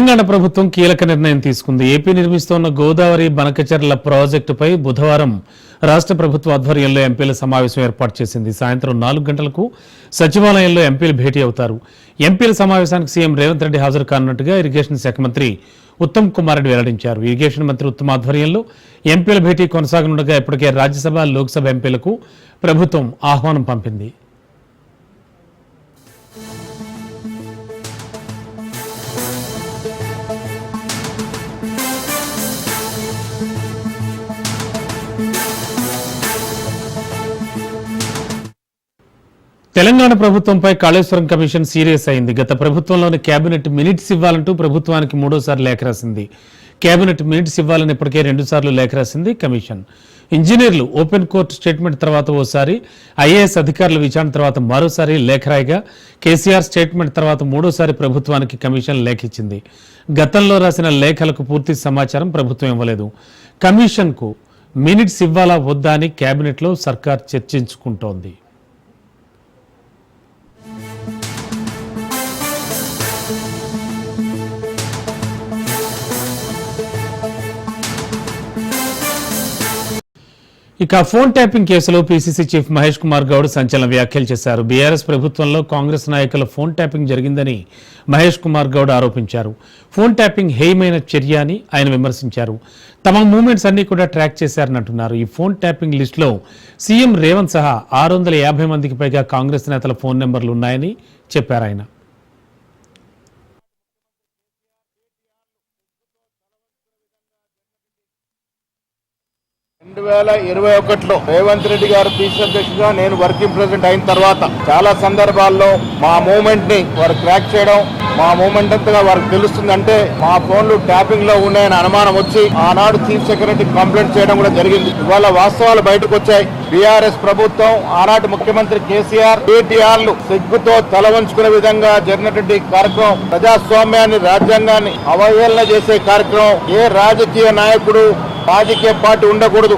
తెలంగాణ ప్రభుత్వం కీలక నిర్ణయం తీసుకుంది. ఏపీ నిర్మిస్తోన్న గోదావరి బనకచర్ల ప్రాజెక్టుపై బుధవారం రాష్ట్ర ప్రభుత్వ ఆధ్వర్యంలో ఎంపీల సమావేశం ఏర్పాటు చేసింది. సాయంత్రం నాలుగు గంటలకు సచివాలయంలో ఎంపీలు భేటీ అవుతారు. ఎంపీల సమావేశానికి సీఎం రేవంత్ రెడ్డి హాజరు కానున్నట్టుగా ఇరిగేషన్ శాఖ మంత్రి ఉత్తమ్ కుమార్ రెడ్డి వెల్లడించారు. ఇరిగేషన్ మంత్రి ఉత్తమ్ ఆధ్వర్యంలో ఎంపీల భేటీ కొనసాగనుండగా ఇప్పటికే రాజ్యసభ లోక్సభ ఎంపీలకు ప్రభుత్వం ఆహ్వానం పంపింది. తెలంగాణ ప్రభుత్వంపై కాళేశ్వరం కమిషన్ సీరియస్ అయింది. గత ప్రభుత్వంలోని కేబినెట్ మినిట్స్ ఇవ్వాలంటూ ప్రభుత్వానికి మూడోసారి లేఖ రాసింది. కేబినెట్ మినిట్స్ ఇవ్వాలని ఇప్పటికే రెండుసార్లు లేఖ రాసింది కమిషన్. ఇంజనీర్లు ఓపెన్ కోర్టు స్టేట్మెంట్ తర్వాత ఓసారి ఐఏఎస్ అధికారుల విచారణ తర్వాత మరోసారి లేఖ రాయగా కేసీఆర్ స్టేట్మెంట్ తర్వాత మూడోసారి ప్రభుత్వానికి కమిషన్ లేఖ ఇచ్చింది. గతంలో రాసిన లేఖలకు పూర్తి సమాచారం ప్రభుత్వం ఇవ్వలేదు. కమిషన్కు మినిట్స్ ఇవ్వాలా వద్దా అని కేబినెట్లో సర్కార్ చర్చించుకుంటోంది. ఇక ఫోన్ ట్యాపింగ్ కేసులో పీసీసీ చీఫ్ మహేష్ కుమార్ గౌడ్ సంచలన వ్యాఖ్యలు చేశారు. బీఆర్ఎస్ ప్రభుత్వంలో కాంగ్రెస్ నాయకుల ఫోన్ ట్యాపింగ్ జరిగిందని మహేష్ కుమార్ గౌడ్ ఆరోపించారు. ఫోన్ ట్యాపింగ్ హేయమైన చర్య అని ఆయన విమర్శించారు. తమ మూమెంట్స్ అన్ని కూడా ట్రాక్ చేశారనంటున్నారు. ఈ ఫోన్ ట్యాపింగ్ లిస్టులో సీఎం రేవంత్ సహా ఆరు వందల యాభై మందికి పైగా కాంగ్రెస్ నేతల ఫోన్ నెంబర్లు ఉన్నాయని చెప్పారు ఆయన. రెండు వేల ఇరవై ఒకటిలో రేవంత్ రెడ్డి గారు పీసీ అధ్యక్షుడిగా నేను వర్కింగ్ ప్రెసిడెంట్ అయిన తర్వాత చాలా సందర్భాల్లో మా మూమెంట్ని వారు క్రాక్ చేయడం మా మూమెంట్ అంతగా వారికి తెలుస్తుందంటే మా ఫోన్లు ట్యాపింగ్లో ఉన్నాయని అనుమానం వచ్చి ఆనాడు చీఫ్ సెక్రటరీ కంప్లైంట్ చేయడం కూడా జరిగింది. ఇవాళ వాస్తవాలు బయటకు వచ్చాయి. బీఆర్ఎస్ ప్రభుత్వం ఆనాటి ముఖ్యమంత్రి కేసీఆర్ కేటీఆర్లు సిగ్గుతో తల వంచుకునే విధంగా జరిగినటువంటి కార్యక్రమం ప్రజాస్వామ్యాన్ని రాజ్యాంగాన్ని అవహేళన చేసే కార్యక్రమం ఏ రాజకీయ నాయకుడు రాజకీయ పార్టీ ఉండకూడదు.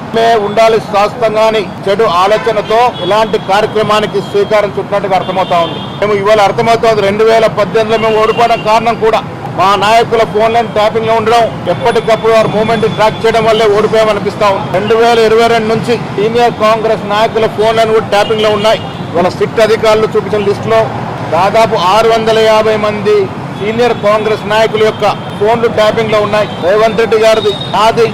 ఉండాలి శాస్త్రంగాని చెడు ఆలోచనతో ఇలాంటి కార్యక్రమానికి శ్రీకారం చుట్టినట్టుగా అర్థమవుతా ఉంది. మేము ఇవాళ అర్థమవుతోంది రెండు వేల పద్దెనిమిదిలో మేము ఓడిపోవడం కారణం కూడా. మా నాయకుల ఫోన్ లైన్ ట్యాపింగ్లో ఉండడం ఎప్పటికప్పుడు వారి మూమెంట్ ట్రాక్ చేయడం వల్లే ఓడిపోయామనిపిస్తా ఉంది. రెండు వేల ఇరవై రెండు నుంచి సీనియర్ కాంగ్రెస్ నాయకుల ఫోన్ లైన్ కూడా ట్యాపింగ్లో ఉన్నాయి. వాళ్ళ సిట్ అధికారులు చూపించిన లిస్ట్లో దాదాపు ఆరు వందల యాభై మంది సీనియర్ కాంగ్రెస్ నాయకుల యొక్క ఫోన్లు ట్యాపింగ్లో ఉన్నాయి. రేవంత్ రెడ్డి గారిది నాది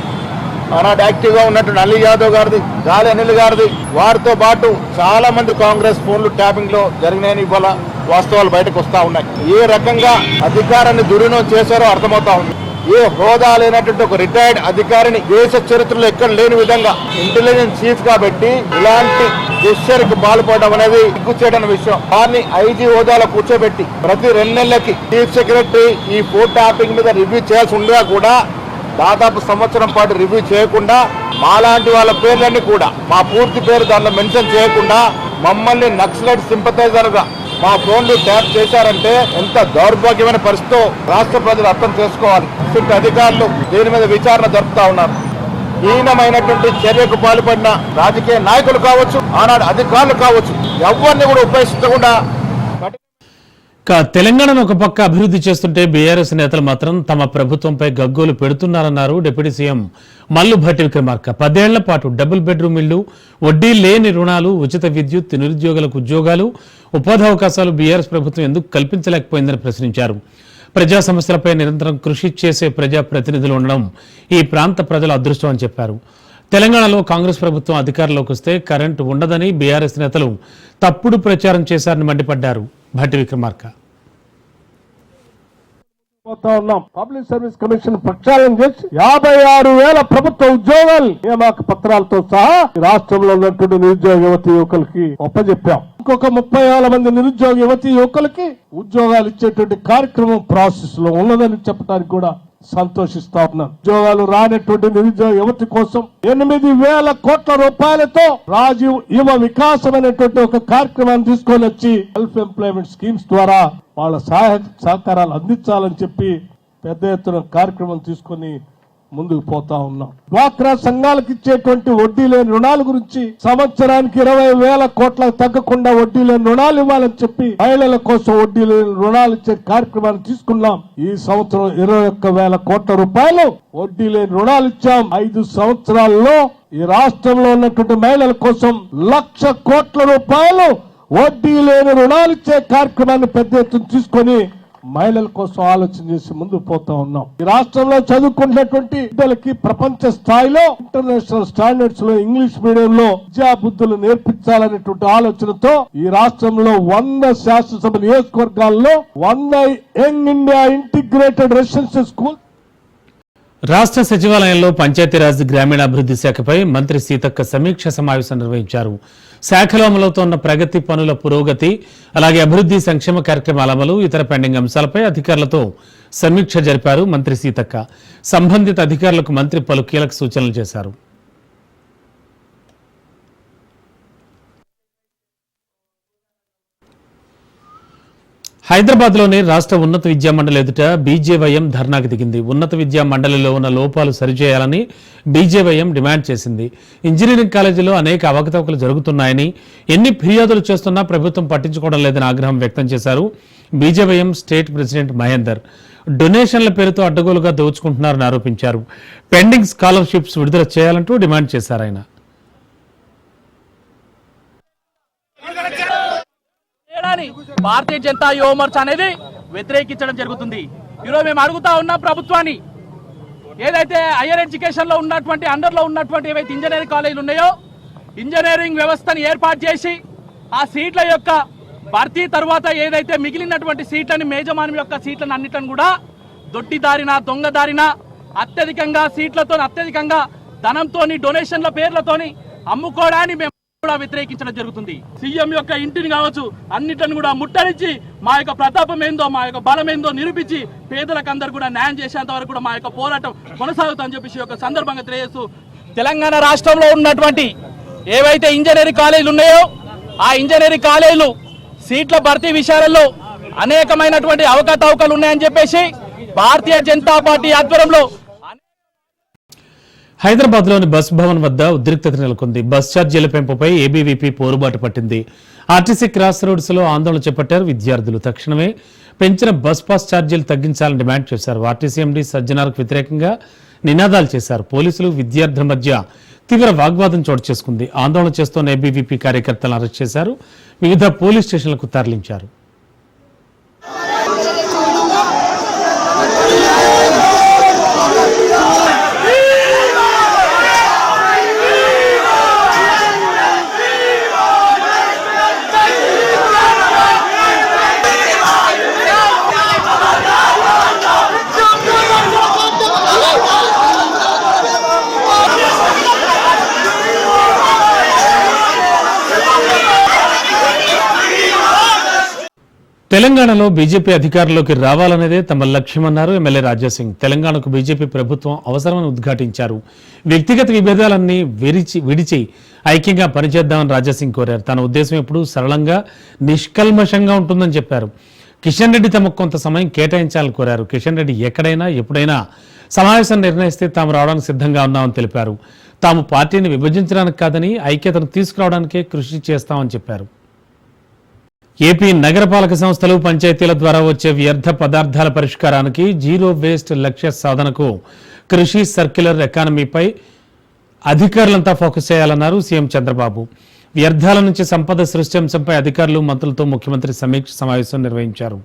ఆనాడు యాక్టివ్గా ఉన్నట్టు అలీ యాదవ్ గారిది గాలి అనిల్ గారిది. వారితో పాటు చాలా మంది కాంగ్రెస్ ఫోన్లు ట్యాపింగ్లో జరిగినాయని ఇవాళ వాస్తవాలు బయటకు వస్తా ఉన్నాయి. ఏ రకంగా అధికారాన్ని దుర్వినియోగం చేశారో అర్థమవుతా ఉంది. ఏ హోదా లేనటువంటి ఒక రిటైర్డ్ అధికారిని దేశ చరిత్రలో ఎక్కడ లేని విధంగా ఇంటెలిజెన్స్ చీఫ్గా పెట్టి ఇలాంటి దుశ్చర్యకు పాల్పడడం అనేది సిగ్గుచేటన విషయం. వారిని ఐజీ హోదాలో కూర్చోబెట్టి ప్రతి రెండు నెలలకి చీఫ్ సెక్రటరీ ఈ ఫోర్ టాపింగ్ మీద రివ్యూ చేయాల్సి ఉండగా కూడా దాదాపు సంవత్సరం పాటు రివ్యూ చేయకుండా మాలాంటి వాళ్ళ పేర్లన్నీ కూడా మా పూర్తి పేరు దానిలో మెన్షన్ చేయకుండా మమ్మల్ని నక్సలైట్ సింపతైజర్గా మా ఫోన్లు ట్యాప్ చేశారంటే ఎంత దౌర్భాగ్యమైన పరిస్థితో రాష్ట్ర ప్రజలు అర్థం చేసుకోవాలి. సిట్ అధికారులు దీని మీద విచారణ జరుపుతా ఉన్నారు. హీనమైనటువంటి చర్యకు పాల్పడిన రాజకీయ నాయకులు కావచ్చు ఆనాడు అధికారులు కావచ్చు ఎవరిని కూడా ఉపేక్షించకుండా తెలంగాణను ఒక పక్క అభివృద్ధి చేస్తుంటే బీఆర్ఎస్ నేతలు మాత్రం తమ ప్రభుత్వంపై గగ్గోలు పెడుతున్నారన్నారు డిప్యూటీ సీఎం మల్లు భట్టి విక్రమార్క. పదేళ్ళ పాటు డబుల్ బెడ్రూమ్ ఇళ్ళు వడ్డీ లేని రుణాలు ఉచిత విద్యుత్ నిరుద్యోగులకు ఉద్యోగాలు ఉపాధి అవకాశాలు బీఆర్ఎస్ ప్రభుత్వం ఎందుకు కల్పించలేకపోయిందని ప్రశ్నించారు. ప్రజా సమస్యలపై నిరంతరం కృషి చేసే ప్రజా ప్రతినిధులు ఉండడం ఈ ప్రాంత ప్రజల అదృష్టం అని చెప్పారు. తెలంగాణలో కాంగ్రెస్ ప్రభుత్వం అధికారంలోకి వస్తే కరెంటు ఉండదని బీఆర్ఎస్ నేతలు తప్పుడు ప్రచారం చేశారని మండిపడ్డారు భట్టి విక్రమార్క. పోతా ఉన్నాం. పబ్లిక్ సర్వీస్ కమిషన్ ప్రక్షాళన చేసి యాభై ఆరు వేల ప్రభుత్వ ఉద్యోగాలు నియామక పత్రాలతో సహా రాష్ట్రంలో ఉన్నటువంటి నిరుద్యోగ యువతి యువకులకి ఒప్పజెప్పాం. ఇంకొక ముప్పై వేల మంది నిరుద్యోగ యువతి యువకులకి ఉద్యోగాలు ఇచ్చేటువంటి కార్యక్రమం ప్రాసెస్లో ఉన్నదని చెప్పడానికి కూడా సంతోషిస్తా ఉన్నాను ఉద్యోగాలు రానటువంటి నిరుద్యోగ యువతి కోసం ఎనిమిది వేల కోట్ల రూపాయలతో రాజీవ్ యువ వికాసం అనేటువంటి ఒక కార్యక్రమాన్ని తీసుకొని వచ్చి సెల్ఫ్ ఎంప్లాయ్మెంట్ స్కీమ్స్ ద్వారా వాళ్ళ సహాయ సహకారాలు అందించాలని చెప్పి పెద్ద ఎత్తున కార్యక్రమం తీసుకొని ముందుకు పోతా ఉన్నాం. డ్వాక్రా సంఘాలకు ఇచ్చేటువంటి వడ్డీ లేని రుణాల గురించి సంవత్సరానికి ఇరవై వేల కోట్లకు తగ్గకుండా వడ్డీ లేని రుణాలు ఇవ్వాలని చెప్పి మహిళల కోసం వడ్డీ లేని రుణాలు ఇచ్చే కార్యక్రమాన్ని తీసుకున్నాం. ఈ సంవత్సరం ఇరవై ఒక్క వేల కోట్ల రూపాయలు వడ్డీ లేని రుణాలు ఇచ్చాం. ఐదు సంవత్సరాల్లో ఈ రాష్ట్రంలో ఉన్నటువంటి మహిళల కోసం లక్ష కోట్ల రూపాయలు వడ్డీ లేని రుణాలు ఇచ్చే కార్యక్రమాన్ని పెద్ద ఎత్తున తీసుకొని మహిళల కోసం ఆలోచన చేసి ముందు పోతా ఉన్నాం. ఈ రాష్ట్రంలో చదువుకున్నటువంటి బిడ్డలకి ప్రపంచ స్థాయిలో ఇంటర్నేషనల్ స్టాండర్డ్స్లో ఇంగ్లీష్ మీడియం లో విద్యా బుద్ధులు నేర్పించాలనేటువంటి ఆలోచనతో ఈ రాష్ట్రంలో వంద శాసనసభ నియోజకవర్గాల్లో వంద young India integrated residential school రాష్ట్ర సచివాలయంలో పంచాయతీరాజ్ గ్రామీణాభివృద్ధి శాఖపై మంత్రి సీతక్క సమీక్ష సమావేశం నిర్వహించారు. శాఖలో అమలవుతోన్న ప్రగతి పనుల పురోగతి అలాగే అభివృద్ధి సంక్షేమ కార్యక్రమాల అమలు ఇతర పెండింగ్ అంశాలపై అధికారులతో సమీక్ష జరిపారు మంత్రి సీతక్క. సంబంధిత అధికారులకు మంత్రి పలు కీలక సూచనలు చేశారు. హైదరాబాద్లోని రాష్ట్ర ఉన్నత విద్యా మండలి ఎదుట బీజేవైఎం ధర్నాకు దిగింది. ఉన్నత విద్యా మండలిలో ఉన్న లోపాలు సరిచేయాలని బీజేవైఎం డిమాండ్ చేసింది. ఇంజనీరింగ్ కాలేజీలో అనేక అవకతవకలు జరుగుతున్నాయని ఎన్ని ఫిర్యాదులు చేస్తున్నా ప్రభుత్వం పట్టించుకోవడం లేదని ఆగ్రహం వ్యక్తం చేశారు బీజేవైఎం స్టేట్ ప్రెసిడెంట్ మహేందర్. డొనేషన్ల పేరుతో అడ్డగోలుగా దోచుకుంటున్నారని ఆరోపించారు. పెండింగ్ స్కాలర్షిప్స్ విడుదల చేయాలంటూ డిమాండ్ చేశారు ఆయన. చేయడాన్ని భారతీయ జనతా యువమోర్చా అనేది వ్యతిరేకించడం జరుగుతుంది. ఈరోజు మేము అడుగుతా ఉన్నాం ప్రభుత్వాన్ని ఏదైతే హైయర్ ఎడ్యుకేషన్లో ఉన్నటువంటి అండర్లో ఉన్నటువంటి ఏవైతే ఇంజనీరింగ్ కాలేజీలు ఉన్నాయో ఇంజనీరింగ్ వ్యవస్థని ఏర్పాటు చేసి ఆ సీట్ల యొక్క భర్తీ తర్వాత ఏదైతే మిగిలినటువంటి సీట్లని మేజమానం యొక్క సీట్లను అన్నిటిని కూడా దొడ్డిదారిన దొంగదారిన అత్యధికంగా సీట్లతో అత్యధికంగా ధనంతోని డొనేషన్ల పేర్లతోని అమ్ముకోవడాన్ని మేము కూడా వ్యతిరేకించడం జరుగుతుంది. సీఎం యొక్క ఇంటిని కావచ్చు అన్నిటిని కూడా ముట్టడించి మా యొక్క ప్రతాపం ఏందో మా యొక్క బలం ఏందో నిరూపించి పేదలకు అందరు కూడా న్యాయం చేసేంత వరకు కూడా మా యొక్క పోరాటం కొనసాగుతుందని చెప్పేసి యొక్క సందర్భంగా తెలియజేస్తూ తెలంగాణ రాష్ట్రంలో ఉన్నటువంటి ఏవైతే ఇంజనీరింగ్ కాలేజీలు ఉన్నాయో ఆ ఇంజనీరింగ్ కాలేజీలు సీట్ల భర్తీ విషయాలలో అనేకమైనటువంటి అవకతవకలు ఉన్నాయని చెప్పేసి భారతీయ జనతా పార్టీ ఆధ్వర్యంలో హైదరాబాద్లోని బస్ భవన్ వద్ద ఉద్రిక్తత నెలకొంది. బస్ ఛార్జీల పెంపుపై ఏబీవీపీ పోరుబాటు పట్టింది. ఆర్టీసీ క్రాస్ రోడ్స్లో ఆందోళన చేపట్టారు విద్యార్థులు. తక్షణమే పెంచిన బస్ పాస్ ఛార్జీలు తగ్గించాలని డిమాండ్ చేశారు. ఆర్టీసీ ఎండీ సజ్జనార్కు వ్యతిరేకంగా నినాదాలు చేశారు. పోలీసులు విద్యార్థుల మధ్య తీవ్ర వాగ్వాదం చోటు చేసుకుంది. ఆందోళన చేస్తున్న ఏబీవీపీ కార్యకర్తలను అరెస్ట్ చేశారు. వివిధ పోలీస్ స్టేషన్లకు తరలించారు. తెలంగాణలో బీజేపీ అధికారంలోకి రావాలనేదే తమ లక్ష్యమన్నారు ఎమ్మెల్యే రాజాసింగ్ తెలంగాణకు బీజేపీ ప్రభుత్వం అవసరమని ఉద్ఘాటించారు. వ్యక్తిగత విభేదాలన్నీ విరిచి విడిచి ఐక్యంగా పనిచేద్దామని రాజాసింగ్ కోరారు. తన ఉద్దేశం ఎప్పుడు సరళంగా నిష్కల్మషంగా ఉంటుందని చెప్పారు. కిషన్ రెడ్డి తమకు కొంత సమయం కేటాయించాలని కోరారు. కిషన్ రెడ్డి ఎక్కడైనా ఎప్పుడైనా సమావేశం నిర్ణయిస్తే తాము రావడానికి సిద్ధంగా ఉన్నామని తెలిపారు. తాము పార్టీని విభజించడానికి కాదని ఐక్యతను తీసుకురావడానికే కృషి చేస్తామని చెప్పారు. ఏపీ నగరపాలక సంస్థలు పంచాయతీల ద్వారా వచ్చే వ్యర్థ పదార్థాల పరిష్కారానికి జీరో వేస్ట్ లక్ష్య సాధనకు కృషి సర్క్యులర్ ఎకానమీపై అధికారులంతా ఫోకస్ చేయాలన్నారు సీఎం చంద్రబాబు. వ్యర్థాల నుంచి సంపద సృష్టి అంశంపై అధికారులు మంత్రులతో ముఖ్యమంత్రి సమీక్ష సమావేశం నిర్వహించారు.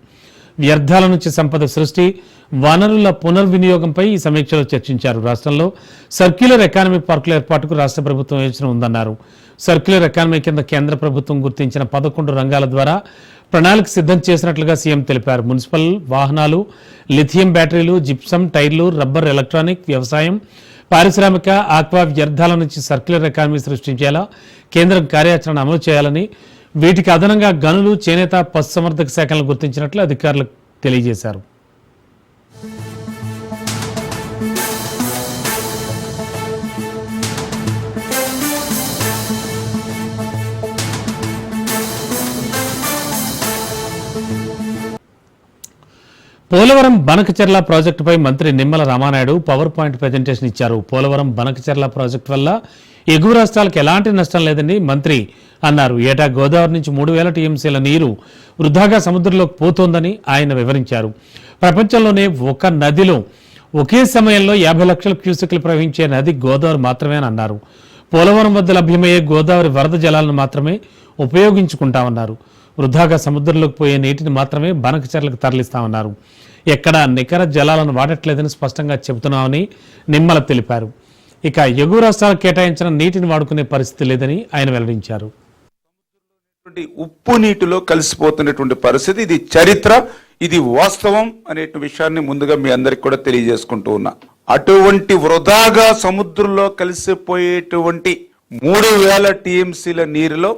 వ్యర్థాల నుంచి సంపద సృష్టి వనరుల పునర్వినియోగంపై ఈ సమీక్షలో చర్చించారు. రాష్ట్రంలో సర్క్యులర్ ఎకానమీ పార్కుల ఏర్పాటుకు రాష్ట్ర ప్రభుత్వం యోచన ఉందన్నారు. సర్క్యులర్ ఎకానమీ కింద కేంద్ర ప్రభుత్వం గుర్తించిన పదకొండు రంగాల ద్వారా ప్రణాళిక సిద్ధం చేసినట్లుగా సీఎం తెలిపారు. మున్సిపల్ వాహనాలు లిథియం బ్యాటరీలు జిప్సం టైర్లు రబ్బర్ ఎలక్ట్రానిక్ వ్యవసాయం పారిశ్రామిక ఆక్వా వ్యర్థాల నుంచి సర్క్యులర్ ఎకానమీ సృష్టించేలా కేంద్రం కార్యాచరణ అమలు చేయాలని వీటికి అదనంగా గనులు చేనేత పశుసంవర్ధక శాఖలను గుర్తించినట్లు అధికారులు తెలియజేశారు. పోలవరం బనకచెర్ల ప్రాజెక్టుపై మంత్రి Nimmala Ramanaidu power point presentation ఇచ్చారు. పోలవరం బనకచెర్ల ప్రాజెక్టు వల్ల ఎగువ రాష్ట్రాలకు ఎలాంటి నష్టం లేదని మంత్రి అన్నారు. ఏటా గోదావరి నుంచి మూడు వేల టీఎంసీల నీరు వృధాగా సముద్రంలోకి పోతోందని ఆయన వివరించారు. ప్రపంచంలోనే ఒక నదిలో ఒకే సమయంలో యాభై లక్షల క్యూసెక్లు ప్రవహించే నది గోదావరి మాత్రమే అని అన్నారు. పోలవరం వద్ద లభ్యమయ్యే గోదావరి వరద జలాలను మాత్రమే ఉపయోగించుకుంటామన్నారు. వృధాగా సముద్రంలోకి పోయే నీటిని మాత్రమే బనకచెర్లకు తరలిస్తామన్నారు. ఎక్కడా నికర జలాలను వాడట్లేదని స్పష్టంగా చెబుతున్నామని నిమ్మల తెలిపారు. ఇక ఎగువ రాష్ట్రాలకు కేటాయించిన నీటిని వాడుకునే పరిస్థితి లేదని ఆయన వెల్లడించారు. ఉప్పు నీటిలో కలిసిపోతున్నటువంటి పరిస్థితి ఇది చరిత్ర ఇది వాస్తవం అనే విషయాన్ని ముందుగా మీ అందరికి కూడా తెలియజేసుకుంటూ ఉన్నా. అటువంటి వృధాగా సముద్రంలో కలిసిపోయేటువంటి మూడు వేల టీఎంసీల నీరులో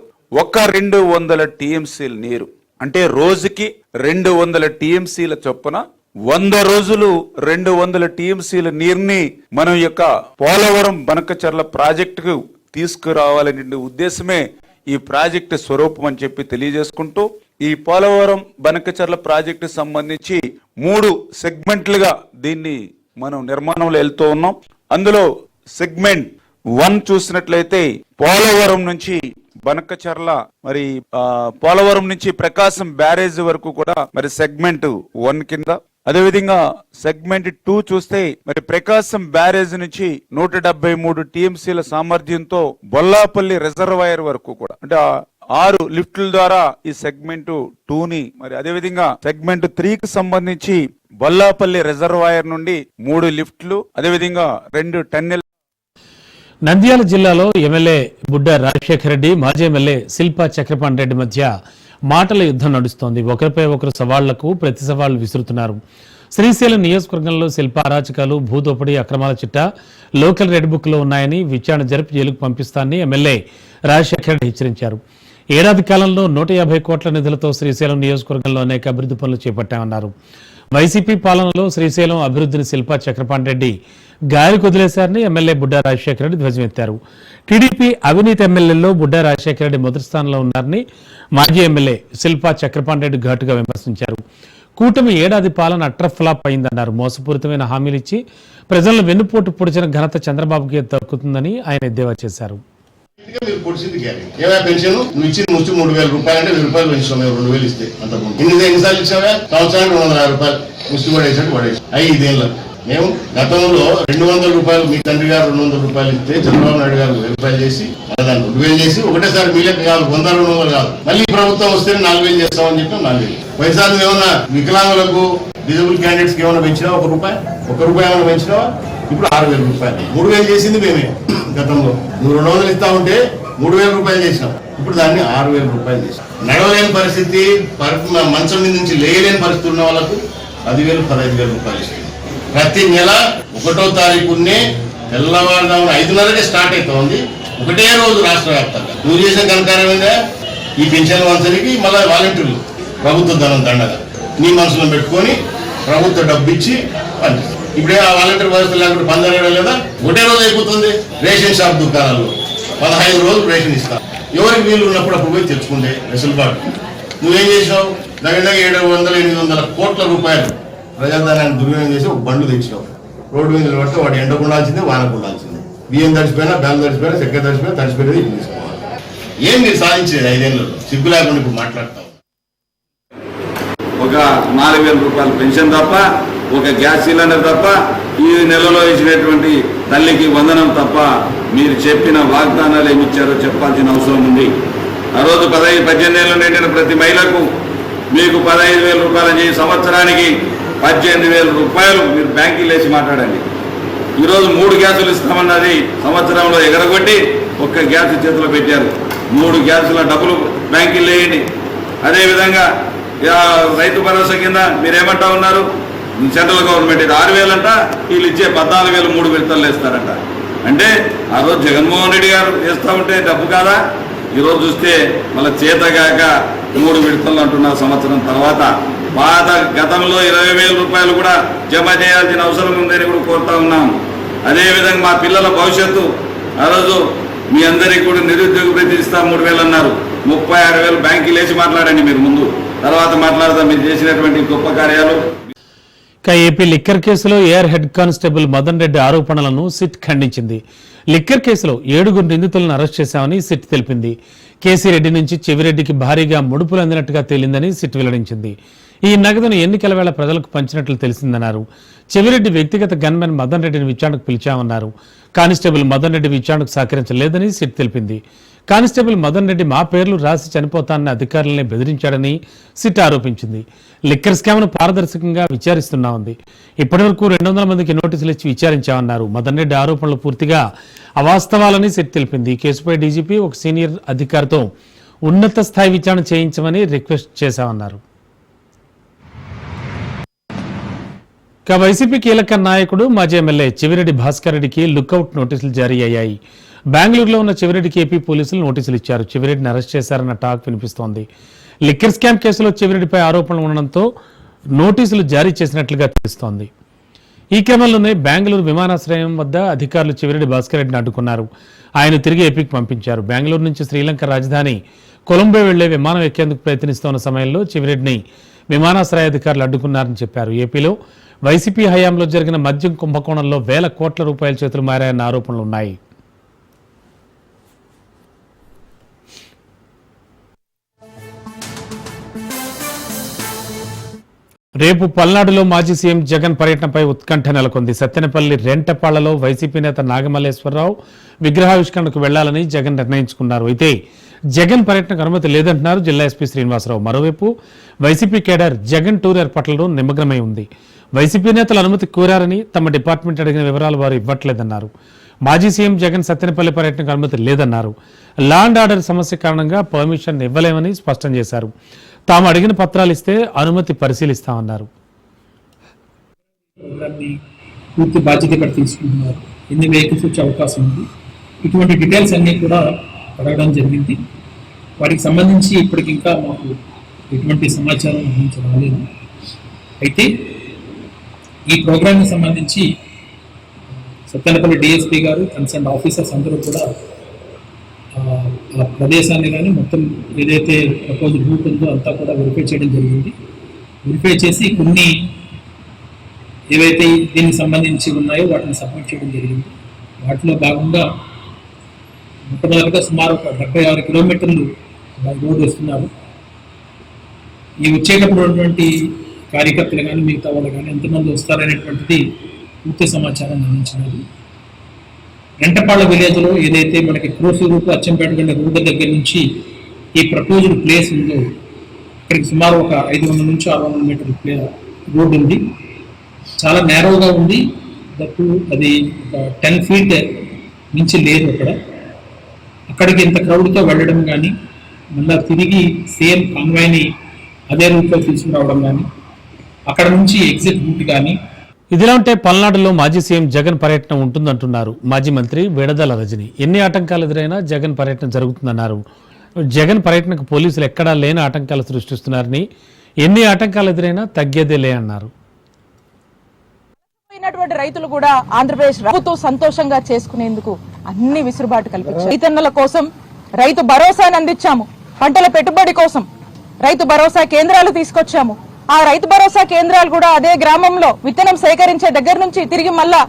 ఒక రెండు వందల టీఎంసీల నీరు అంటే రోజుకి రెండు వందల టీఎంసీల చొప్పున వంద రోజులు రెండు వందల టీఎంసీల నీరుని మనం యొక్క పోలవరం బనకచర్ల ప్రాజెక్టుకు తీసుకురావాలనే ఉద్దేశమే ఈ ప్రాజెక్టు స్వరూపం అని చెప్పి తెలియజేసుకుంటూ ఈ పోలవరం బనకచర్ల ప్రాజెక్టు సంబంధించి మూడు సెగ్మెంట్లుగా దీన్ని మనం నిర్మాణంలో వెళ్తూ ఉన్నాం. అందులో సెగ్మెంట్ వన్ చూసినట్లయితే పోలవరం నుంచి బనకచర్ల మరి పోలవరం నుంచి ప్రకాశం బ్యారేజ్ వరకు కూడా మరి సెగ్మెంట్ వన్ కింద అదేవిధంగా సెగ్మెంట్ టూ చూస్తే మరి ప్రకాశం బ్యారేజ్ నుంచి నూట డెబ్బై మూడు టీఎంసీల సామర్థ్యంతో బొల్లాపల్లి రిజర్వాయర్ వరకు కూడా. అంటే ఆ ఆరు లిఫ్ట్ల ద్వారా ఈ సెగ్మెంట్ టూ ని మరి అదేవిధంగా సెగ్మెంట్ త్రీ కి సంబంధించి బొల్లాపల్లి రిజర్వాయర్ నుండి మూడు లిఫ్ట్లు అదేవిధంగా రెండు టన్నెల్ నంద్యాల జిల్లాలో ఎమ్మెల్యే బుడ్డ రాజశేఖర రెడ్డి మాజీ ఎమ్మెల్యే శిల్పా చక్రపాణి రెడ్డి మధ్య మాటల యుద్ధం నడుస్తోంది. ఒకరిపై ఒకరు సవాళ్ళకు ప్రతి సవాళ్ళు విసురుతున్నారు. శ్రీశైలం నియోజకవర్గంలో శిల్ప అరాచకాలు భూదోపిడీ అక్రమాల చిట్టా లోకల్ రెడ్ బుక్లో ఉన్నాయని విచారణ జరిపి జైలుకు పంపిస్తానని ఎమ్మెల్యే రాజశేఖర హెచ్చరించారు. ఏడాది కాలంలో నూట యాభై కోట్ల నిధులతో శ్రీశైలం నియోజకవర్గంలో అనేక అభివృద్ధి పనులు చేపట్టామన్నారు. వైసీపీ పాలనలో శ్రీశైలం అభివృద్ధిని శిల్పా చక్రపాణిరెడ్డి గాలి కుదిలేశారని ఎమ్మెల్యే బుడ్డా రాజశేఖర రెడ్డి ధ్వజమెత్తారు టీడీపీ అవినీతి ఎమ్మెల్యేల్లో బుడ్డా రాజశేఖర రెడ్డి మొదటి స్థానంలో ఉన్నారని మాజీ ఎమ్మెల్యే శిల్పా చక్రపాణి రెడ్డి ఘాటుగా విమర్శించారు. కూటమి ఏడాది పాలన అట్రఫ్లాప్ అయిందన్నారు. మోసపూరితమైన హామీలు ఇచ్చి ప్రజలను వెన్నుపోటు పొడిచిన ఘనత చంద్రబాబుకి దక్కుతుందని ఆయన ఎద్దేవా చేశారు. నువ్వు ఇచ్చింది ముచ్చి మూడు వేల రూపాయలు అంటే వెయ్యి రూపాయలు పెంచుతాం రెండు వేలు ఇస్తే అంతకుముందు. ఎన్నిసార్లు ఇచ్చావా సంవత్సరానికి రెండు వందల యాభై రూపాయలు. ముష్టి పడేసాడు పడేసి ఐదేళ్ళు మేము గతంలో రెండు వందల రూపాయలు మీ తండ్రి గారు రెండు వందల రూపాయలు ఇస్తే చంద్రబాబు నాయుడు గారు వెయ్యి రూపాయలు చేసి దాన్ని రెండు వేలు చేసి ఒకటేసారి మీ లెక్క కాదు వంద రెండు వందలు కాదు. మళ్ళీ ప్రభుత్వం వస్తే నాలుగు వేలు చేస్తామని చెప్పి నాలుగు వేలు. పైసాలు ఏమన్నా వికలాంగులకు డిజబుల్ క్యాండిడేట్స్ ఏమైనా పెంచినా ఒక రూపాయి? ఒక రూపాయి ఏమైనా పెంచినావా? ఇప్పుడు ఆరు వేల రూపాయలు. మూడు వేలు చేసింది మేమే గతంలో. నువ్వు రెండు వందలు ఇస్తా ఉంటే మూడు వేల రూపాయలు చేసినాం ఇప్పుడు దాన్ని ఆరు వేల రూపాయలు చేసినాం నడవలేని పరిస్థితి మంచం మీద నుంచి లేయలేని పరిస్థితి ఉన్న వాళ్ళకు పదివేలు పదహైదు వేల రూపాయలు ఇస్తాం. ప్రతి నెల ఒకటో తారీఖునే తెల్లవారుజామున ఐదున్నరకే స్టార్ట్ అవుతుంది. ఒకటే రోజు రాష్ట్ర వ్యాప్తంగా. నువ్వు చేసిన కనకారమైందా ఈ పెన్షన్ వంచనికి మళ్ళీ వాలంటీర్లు ప్రభుత్వ ధనం దండగా. నీ మనసులో పెట్టుకొని ప్రభుత్వ డబ్బు ఇచ్చి పనిచేస్తారు ఇప్పుడే ఆ వాలంటీర్ వ్యవస్థ లేకుండా పందడం లేదా? ఒకటే రోజు అయిపోతుంది రేషన్ షాప్ దుకాణాల్లో. పదహైదు రోజులు రేషన్ ఇస్తా. ఎవరికి వీలు ఉన్నప్పుడు అప్పుడు పోయి తెచ్చుకుంటే వెసులుబాటు. నువ్వేం చేసినావు? దగ్గర ఏడు వందల ఎనిమిది వందల కోట్ల రూపాయలు ప్రజాధనాన్ని దుర్వినియోగం చేసి ఒక బండ్లు తెచ్చినాం. రోడ్డు మీద నిలబడితే వాడు ఎండకుండాల్సిందే వానకుండాల్సిందే బియ్యం తడిచిపోయినా బెల్లం తడిచిపోయినా చక్కెర తడిచిపోయినా తడిచిపోయినది ఇల్లు తీసుకోవాలి. ఏం మీరు సాధించేది ఐదేళ్ళలో సిగ్గు లేకుండా ఇప్పుడు మాట్లాడతాం. ఒక నాలుగు వేల రూపాయల పెన్షన్ తప్ప ఒక గ్యాస్ సిలిండర్ తప్ప ఈ నెలలో ఇచ్చినటువంటి తల్లికి వందనం తప్ప మీరు చెప్పిన వాగ్దానాలు ఏమి ఇచ్చారో చెప్పాల్సిన అవసరం ఉంది. ఆ రోజు పదహైదు పద్దెనిమిది ఏళ్ళు నిండిన ప్రతి మహిళకు మీకు పదహైదు వేల రూపాయలు సంవత్సరానికి పద్దెనిమిది వేల రూపాయలు మీరు బ్యాంకులు వేసి మాట్లాడండి. ఈరోజు మూడు గ్యాసులు ఇస్తామన్నది సంవత్సరంలో ఎగరగొట్టి ఒక్క గ్యాస్ చేతిలో పెట్టారు. మూడు గ్యాసుల డబ్బులు బ్యాంకులు వేయండి అదేవిధంగా రైతు భరోసా కింద మీరేమంటా ఉన్నారు? సెంట్రల్ గవర్నమెంట్ ఇది ఆరు వేలంట వీళ్ళు ఇచ్చే పద్నాలుగు వేలు మూడు విడతలు వేస్తారంట. అంటే ఆ రోజు జగన్మోహన్ రెడ్డి గారు వేస్తూ ఉంటే డబ్బు కాదా? ఈరోజు చూస్తే మళ్ళీ చేతగాక మూడు విడతలు అంటున్నారు సంవత్సరం తర్వాత. పాత గతంలో ఇరవై వేల రూపాయలు కూడా జమ చేయాల్సిన అవసరం ఉందని కూడా కోరుతా ఉన్నాం. అదేవిధంగా మా పిల్లల భవిష్యత్తు ఆ రోజు మీ అందరికీ కూడా నిరుద్యోగ ప్రతి ఇస్తా మూడు వేలు అన్నారు. ముప్పై ఆరు వేలు బ్యాంకులు వేసి మాట్లాడండి మీరు ముందు. తర్వాత మాట్లాడదాం మీరు చేసినటువంటి గొప్ప కార్యాలు. ఇక ఏపీ లిక్కర్ కేసులో AR head constable Madan Reddy ఆరోపణలను సిట్ ఖండించింది. లిక్కర్ కేసులో ఏడుగురు నిందితులను అరెస్ట్ చేశామని సిట్ తెలిపింది. కేసీ రెడ్డి నుంచి చెవిరెడ్డికి భారీగా ముడుపులు అందినట్టుగా తేలిందని సిట్ వెల్లడించింది. ఈ నగదును ఎన్నికల వేళ ప్రజలకు పంచినట్లు తెలిసిందన్నారు. చెవిరెడ్డి వ్యక్తిగత గన్మెన్ మదన్ రెడ్డిని విచారణకు పిలిచామన్నారు. కానిస్టేబుల్ మదన్ రెడ్డి విచారణకు సహకరించలేదని సిట్ తెలిపింది. కానిస్టేబుల్ మదన్ రెడ్డి మా పేర్లు రాసి చనిపోతానని అధికారులని బెదిరించాడని సిట్ ఆరోపించింది. లిక్కర్ స్కామ్ను పారదర్శకంగా విచారిస్తున్నామంది ఇప్పటివరకు రెండు వందల మందికి నోటీసులు ఇచ్చి విచారించామన్నారు. మదన్ రెడ్డి ఆరోపణలు పూర్తిగా అవాస్తవాలని సిట్ తెలిపింది. కేసుపై డీజీపీ ఒక సీనియర్ అధికారితో ఉన్నత స్థాయి విచారణ చేయించమని రిక్వెస్ట్ చేశామన్నారు. ఇక వైసీపీ కీలక నాయకుడు మాజీ ఎమ్మెల్యే చెవిరెడ్డి భాస్కర్ రెడ్డికి లుక్అవుట్ నోటీసులు జారీ అయ్యాయి. బెంగళూరులో ఉన్న చెవిరెడ్డికి ఏపీ పోలీసులు నోటీసులు ఇచ్చారు. చెవిరెడ్డిని అరెస్ట్ చేశారన్న టాక్ వినిపిస్తోంది. లిక్కర్ స్కామ్ కేసులో చెవిరెడ్డిపై ఆరోపణలు ఉండడంతో నోటీసులు జారీ చేసినట్లుగా తెలుస్తోంది. ఈ క్రమంలోనే బెంగళూరు విమానాశ్రయం వద్ద అధికారులు చెవిరెడ్డి భాస్కర్ రెడ్డిని అడ్డుకున్నారు. ఆయన తిరిగి ఏపీకి పంపించారు. బెంగళూరు నుంచి శ్రీలంక రాజధాని కొలంబో వెళ్ళే విమానం ఎక్కేందుకు ప్రయత్నిస్తున్న సమయంలో చెవిరెడ్డిని విమానాశ్రయ అధికారులు అడ్డుకున్నారని చెప్పారు. ఏపీలో వైసీపీ హయాంలో జరిగిన మద్యం కుంభకోణంలో వేల కోట్ల రూపాయల చేతులు మారాయన్న ఆరోపణలు ఉన్నాయి. రేపు పల్నాడులో మాజీ సీఎం జగన్ పర్యటనపై ఉత్కంఠ నెలకొంది. సత్తెనపల్లి రెంటపాళ్ళలో వైసీపీ నేత నాగమల్లేశ్వరరావు విగ్రహావిష్కరణకు వెళ్ళాలని జగన్ నిర్ణయించుకున్నారు. అయితే జగన్ పర్యటనకు అనుమతి లేదంటున్నారు జిల్లా ఎస్పీ శ్రీనివాసరావు. మరోవైపు వైసీపీ కేడర్ జగన్ టూర్ ఏర్పాట్లను నిమగ్నమై ఉంది. వైసీపీ నేతలు అనుమతి కోరారని తమ డిపార్ట్మెంట్ అడిగిన వివరాలు వారు ఇవ్వట్లేదన్నారు. మాజీ సీఎం జగన్ సత్యనపల్లి పర్యటనకు అనుమతి లేదన్నారు. లా ఆర్డర్ సమస్య కారణంగా పర్మిషన్ ఇవ్వలేమని స్పష్టం చేశారు. తాము అడిగిన పత్రాలు ఇస్తే అనుమతి పరిశీలిస్తామన్నారు. పూర్తి బాధ్యత ఇక్కడ తీసుకుంటున్నారు. ఎన్ని వెహికల్స్ వచ్చే అవకాశం ఉంది? ఇటువంటి డీటెయిల్స్ అన్నీ కూడా అడగడం జరిగింది. వాటికి సంబంధించి ఇప్పటికింకా మాకు ఎటువంటి సమాచారం అందించి రాలేదు అయితే ఈ ప్రోగ్రామ్కి సంబంధించి సత్యనపల్లి డిఎస్పీ గారు కన్సర్న్ ఆఫీసర్స్ అందరూ కూడా ఆ, ఆ ప్రదేశాన్ని కానీ మొత్తం ఏదైతే ప్రపోజ్ రూట్ ఉందో అంతా కూడా వెరిఫై చేయడం జరిగింది. వెరిఫై చేసి కొన్ని ఏవైతే దీనికి సంబంధించి ఉన్నాయో వాటిని సబ్మిట్ చేయడం జరిగింది. వాటిలో భాగంగా మొట్టమొదటిగా సుమారు ఒక డెబ్బై ఆరు కిలోమీటర్లు రోడ్డు వస్తున్నారు. ఈ వచ్చేటప్పుడు ఉన్నటువంటి కార్యకర్తలు కానీ మిగతా వాళ్ళు కానీ ఎంతమంది వస్తారనేటువంటిది పూర్తి సమాచారం అందించినది వెంటపాళ్ళ విలేజ్లో ఏదైతే మనకి క్రోసూరు రూపు అచ్చంపేట వెళ్ళే రోడ్డు దగ్గర నుంచి ఈ ప్రపోజ్డ్ ప్లేస్ ఉందో ఇక్కడికి సుమారు ఒక ఐదు వందల నుంచి ఆరు వందల మీటర్ల ప్లే రోడ్డు ఉంది. చాలా నేరోగా ఉంది. దట్టు అది ఒక టెన్ ఫీట్ నుంచి లేదు అక్కడ. అక్కడికి ఇంత క్రౌడ్తో వెళ్ళడం కానీ మళ్ళీ తిరిగి సేమ్ కాన్వాయ్ని అదే రూట్లో తీసుకురావడం కానీ అక్కడ నుంచి ఎగ్జిట్ రూట్ కానీ. ఇదిలా ఉంటే పల్నాడులో మాజీ సీఎం జగన్ పర్యటన ఉంటుందంటున్నారు. మాజీ మంత్రి విడదల రజని. ఎన్ని ఆటంకాలు ఎదురైనా జగన్ పర్యటన జరుగుతుందన్నారు. జగన్ పర్యటనకు పోలీసులు ఎక్కడా లేని ఆటంకాలు సృష్టిస్తున్నారని ఎన్ని ఆటంకాలు ఎదురైనా తగ్గేదే లే అన్నారు. పోయినటువంటి రైతులు కూడా ఆంధ్రప్రదేశ్ ప్రభుత్వం సంతోషంగా చేసుకునేందుకు అన్ని విసురుబాటు కల్పించారు. రైతన్నల కోసం రైతు భరోసాను అందించాము. పంటల పెట్టుబడి కోసం రైతు భరోసా కేంద్రాలు తీసుకొచ్చాము. ఆ రైతు భరోసా కేంద్రాలు కూడా అదే గ్రామంలో విత్తనం సేకరించే దగ్గర నుంచి తిరిగి మళ్ళా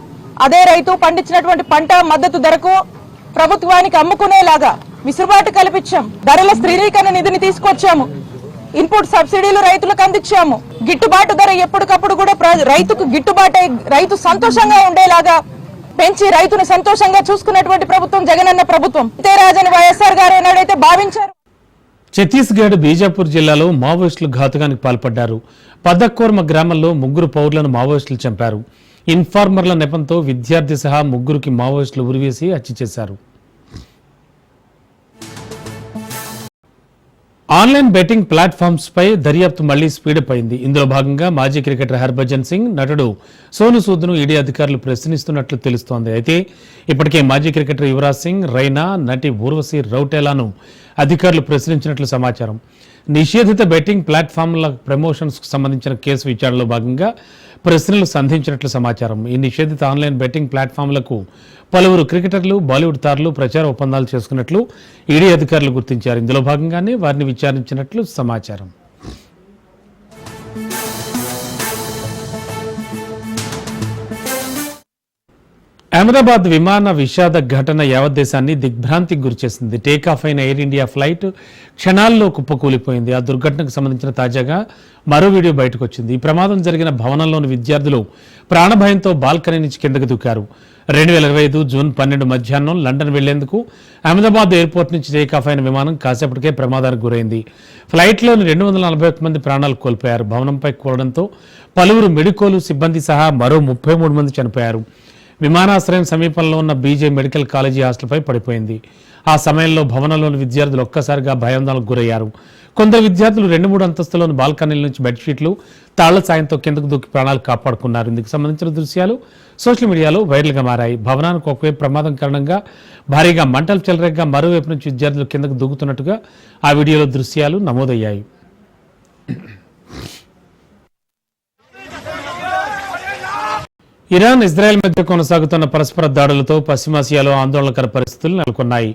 అదే రైతు పండించినటువంటి పంట మద్దతు ధరకు ప్రభుత్వానికి అమ్ముకునేలాగా విసురుబాటు కల్పించాం. ధరల స్థిరీకరణ నిధిని తీసుకొచ్చాము. ఇన్పుట్ సబ్సిడీలు రైతులకు అందించాము. గిట్టుబాటు ధర ఎప్పటికప్పుడు కూడా రైతుకు గిట్టుబాటు రైతు సంతోషంగా ఉండేలాగా పెంచి రైతును సంతోషంగా చూసుకున్నటువంటి ప్రభుత్వం జగనన్న ప్రభుత్వం. ఇదే రాజని వైఎస్ఆర్ గారు ఏనాడైతే భావించారు? ఛత్తీస్గఢ్ బీజాపూర్ జిల్లాలో మావోయిస్టులు ఘాతుకానికి పాల్పడ్డారు. పదక్కోర్మ గ్రామంలో ముగ్గురు పౌరులను మావోయిస్టులు చంపారు. ఇన్ఫార్మర్ల నెపంతో విద్యార్థి సహా ముగ్గురికి మావోయిస్టులు ఉరివేసి హత్య చేశారు. ఆన్లైన్ బెట్టింగ్ ప్లాట్ఫామ్స్ పై దర్యాప్తు మళ్ళీ స్పీడప్ అయింది. ఇందులో భాగంగా మాజీ క్రికెటర్ హర్భజన్ సింగ్ నటుడు సోను సూద్ను ఈడీ అధికారులు ప్రశ్నిస్తున్నట్లు తెలుస్తోంది. అయితే ఇప్పటికే మాజీ క్రికెటర్ యువరాజ్ సింగ్ రైనా నటి ఊర్వశి రౌటేలాను అధికారులు ప్రశ్నించినట్లు సమాచారం. నిషేధిత బెట్టింగ్ ప్లాట్ఫామ్ల ప్రమోషన్స్కు సంబంధించిన కేసు విచారణలో భాగంగా ప్రశ్నలు సంధించినట్లు సమాచారం. ఈ నిషేధిత ఆన్లైన్ బెట్టింగ్ ప్లాట్ఫామ్లకు పలువురు క్రికెటర్లు బాలీవుడ్ తారలు ప్రచార ఒప్పందాలు చేసుకున్నట్లు ఈడీ అధికారులు గుర్తించారు. ఇందులో భాగంగానే వారిని విచారించినట్లు సమాచారం. అహ్మదాబాద్ విమాన విషాద ఘటన యావత్ దేశాన్ని దిగ్భ్రాంతికి గురిచేసింది టేకాఫ్ అయిన ఎయిర్ ఇండియా ఫ్లైట్ క్షణాల్లో కుప్పకూలిపోయింది. ఆ దుర్ఘటనకు సంబంధించిన తాజాగా మరో వీడియో బయటకు వచ్చింది ఈ ప్రమాదం జరిగిన భవనంలోని విద్యార్థులు ప్రాణభయంతో బాల్కనీ నుంచి కిందకు దూకారు. రెండు వేల ఇరవై ఐదు జూన్ పన్నెండు మధ్యాహ్నం లండన్ వెళ్ళేందుకు అహ్మదాబాద్ ఎయిర్పోర్ట్ నుంచి టేకాఫ్ అయిన విమానం కాసేపటికే ప్రమాదానికి గురైంది. ఫ్లైట్లోని రెండు వందల నలభై ఒక్క మంది ప్రాణాలు కోల్పోయారు. భవనంపై కూలడంతో పలువురు మెడికోలు సిబ్బంది సహా మరో ముప్పై మూడు మంది చనిపోయారు. విమానాశ్రయం సమీపంలో ఉన్న బీజే మెడికల్ కాలేజీ హాస్టల్పై పడిపోయింది. ఆ సమయంలో భవనంలోని విద్యార్థులు ఒక్కసారిగా భయాందోళనకు గురయ్యారు. కొందరు విద్యార్థులు రెండు మూడు అంతస్తులోని బాల్కనీల నుంచి బెడ్షీట్లు తాళ్ళ సాయంతో కిందకు దూకి ప్రాణాలు కాపాడుకున్నారు. ఇందుకు సంబంధించిన దృశ్యాలు సోషల్ మీడియాలో వైరల్గా మారాయి. భవనానికి ఒకవైపు ప్రమాదం కారణంగా భారీగా మంటలు చెలరేగ్గా మరోవైపు నుంచి విద్యార్థులు కిందకు దూకుతున్నట్టుగా ఆ వీడియోలో దృశ్యాలు నమోదయ్యాయి. ఇరాన్ ఇజ్రాయెల్ మధ్య కొనసాగుతున్న పరస్పర దాడులతో పశ్చిమాసియాలో ఆందోళనకర పరిస్థితులు నెలకొన్నాయి.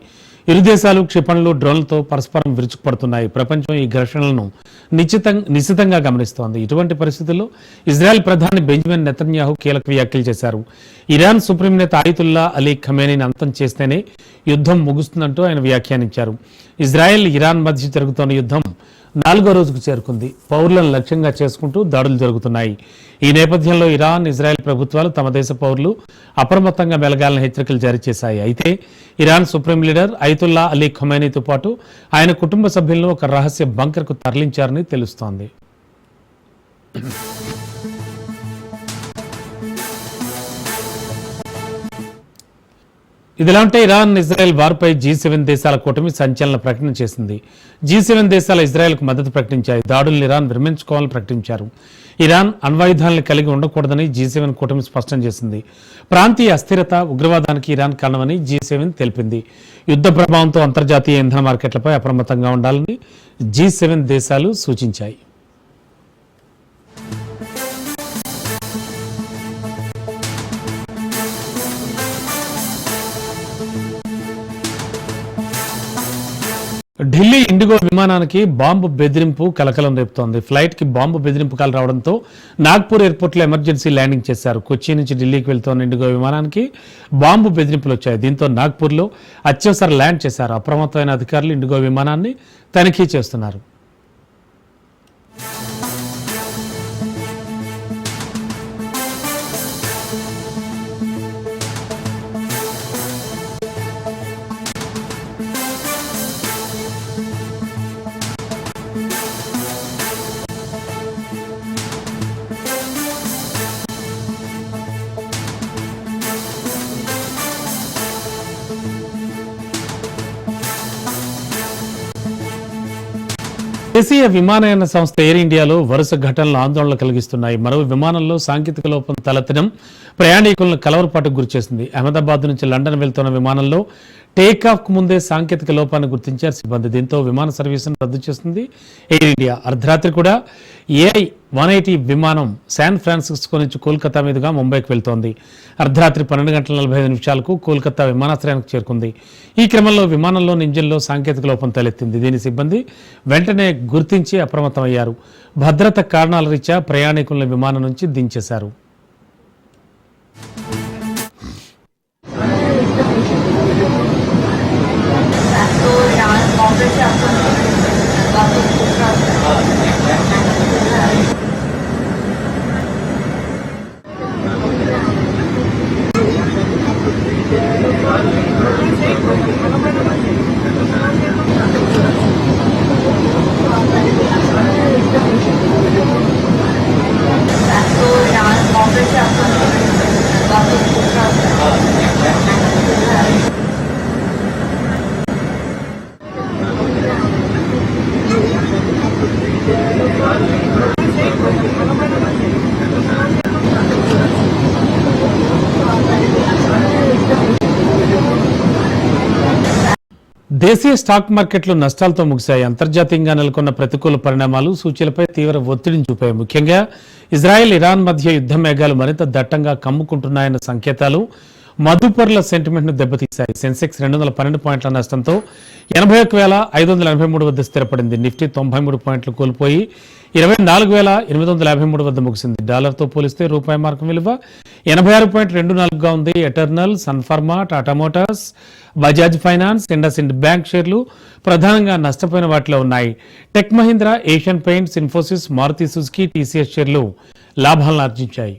ఇరు దేశాలు క్షిపణులు డ్రోన్లతో పరస్పరం విరుచుకుపడుతున్నాయి. ప్రపంచం ఈ ఘర్షణలను నిశ్చితం నిశ్చితంగా గమనిస్తోంది. ఇటువంటి పరిస్థితుల్లో ఇజ్రాయెల్ ప్రధాని బెంజమిన్ నెతన్యాహు కీలక వ్యాఖ్యలు చేశారు. ఇరాన్ సుప్రీం నేత ఆయుతుల్లా అలీ ఖమేనీని అంతం చేస్తేనే యుద్ధం ముగుస్తుందంటూ ఆయన వ్యాఖ్యానించారు. ఇజ్రాయెల్ ఇరాన్ మధ్య జరుగుతున్న యుద్ధం నాలుగో రోజుకు చేరుకుంది. పౌరులను లక్ష్యంగా చేసుకుంటూ దాడులు జరుగుతున్నాయి. ఈ నేపథ్యంలో ఇరాన్ ఇజ్రాయెల్ ప్రభుత్వాలు తమ దేశ పౌరులు అప్రమత్తంగా మెలగాలని హెచ్చరికలు జారీ చేశాయి. అయితే Iran supreme leader Ayatollah Ali ఖొమైనీతో పాటు ఆయన కుటుంబ సభ్యులను ఒక రహస్య బంకర్కు తరలించారని తెలుస్తోంది. ఇదిలా ఉంటే ఇరాన్ ఇజ్రాయెల్ వార్పై జీ సెవెన్ దేశాల కూటమి సంచలన ప్రకటన చేసింది. జీ సెవెన్ దేశాల ఇజ్రాయెల్కు మద్దతు ప్రకటించాయి. దాడులను ఇరాన్ విరమించుకోవాలని ప్రకటించారు. ఇరాన్ అణ్వాయుధాలను కలిగి ఉండకూడదని జీ సెవెన్ కూటమి స్పష్టం చేసింది. ప్రాంతీయ అస్థిరత ఉగ్రవాదానికి ఇరాన్ కారణమని జీ సెవెన్ తెలిపింది. యుద్ధ ప్రభావంతో అంతర్జాతీయ ఇంధన మార్కెట్లపై అప్రమత్తంగా ఉండాలని జీ సెవెన్ దేశాలు సూచించాయి. ఢిల్లీ ఇండిగో విమానానికి బాంబు బెదిరింపు కలకలం రేపుతోంది. ఫ్లైట్కి బాంబు బెదిరింపు కాలు రావడంతో నాగ్పూర్ ఎయిర్పోర్ట్లో ఎమర్జెన్సీ ల్యాండింగ్ చేశారు. కొచ్చి నుంచి ఢిల్లీకి వెళ్తున్న ఇండిగో విమానానికి బాంబు బెదిరింపులు వచ్చాయి. దీంతో నాగ్పూర్లో అత్యవసర ల్యాండ్ చేశారు. అప్రమత్తమైన అధికారులు ఇండిగో విమానాన్ని తనిఖీ చేస్తున్నారు. దేశీయ విమానయాన సంస్థ ఎయిర్ ఇండియాలో వరుస ఘటనలు ఆందోళన కలిగిస్తున్నాయి. మరో విమానంలో సాంకేతిక లోపం తలెత్తడం ప్రయాణికులను కలవరపాటుకు గురిచేసింది. అహ్మదాబాద్ నుంచి లండన్ వెళ్తున్న విమానంలో టేకాఫ్ ముందే సాంకేతిక లోపాన్ని గుర్తించారు సిబ్బంది. దీంతో విమాన సర్వీసును రద్దు చేస్తుంది ఎయిర్ ఇండియా. అర్ధరాత్రి కూడా ఏఐ వన్ ఎయిటీ విమానం శాన్ ఫ్రాన్సిస్కో నుంచి కోల్కతా మీదుగా ముంబైకి వెళ్తోంది. అర్ధరాత్రి పన్నెండు గంటల నలభై ఐదు నిమిషాలకు కోల్కతా విమానాశ్రయానికి చేరుకుంది. ఈ క్రమంలో విమానంలో ఇంజిన్లో సాంకేతిక లోపం తలెత్తింది. దీని సిబ్బంది వెంటనే గుర్తించి అప్రమత్తమయ్యారు. భద్రత కారణాల రీత్యా ప్రయాణికులను విమానం నుంచి దించేశారు. దేశీయ స్టాక్ మార్కెట్లు నష్టాలతో ముగిశాయి. అంతర్జాతీయంగా నెలకొన్న ప్రతికూల పరిణామాలు సూచీలపై తీవ్ర ఒత్తిడిని చూపాయి. ముఖ్యంగా ఇజ్రాయెల్ ఇరాన్ మధ్య యుద్ధ మేఘాలు మరింత దట్టంగా కమ్ముకుంటున్నాయన్న సంకేతాలు మధుపర్ల సెంటిమెంట్ను దెబ్బతీశాయి. సెన్సెక్స్ రెండు వందల పన్నెండు పాయింట్ల నష్టంతో ఎనభై ఒక వేల ఐదు వందల ఎనభై మూడు వద్ద స్థిరపడింది. నిఫ్టీ తొంభై మూడు పాయింట్లు కోల్పోయి ఇరవై నాలుగు వేల ఎనిమిది వందల యాభై మూడు వద్ద ముగిసింది. డాలర్తో పోలిస్తే రూపాయి మార్కం విలువ ఎనభై ఆరు పాయింట్ రెండు నాలుగుగా ఉంది. Eternal Sun Pharma Tata Motors Bajaj Finance IndusInd Bank షేర్లు ప్రధానంగా నష్టపోయిన వాటిలో ఉన్నాయి. Tech Mahindra Asian Paints Infosys Maruti Suzuki TCS షేర్లు లాభాలను ఆర్జించాయి.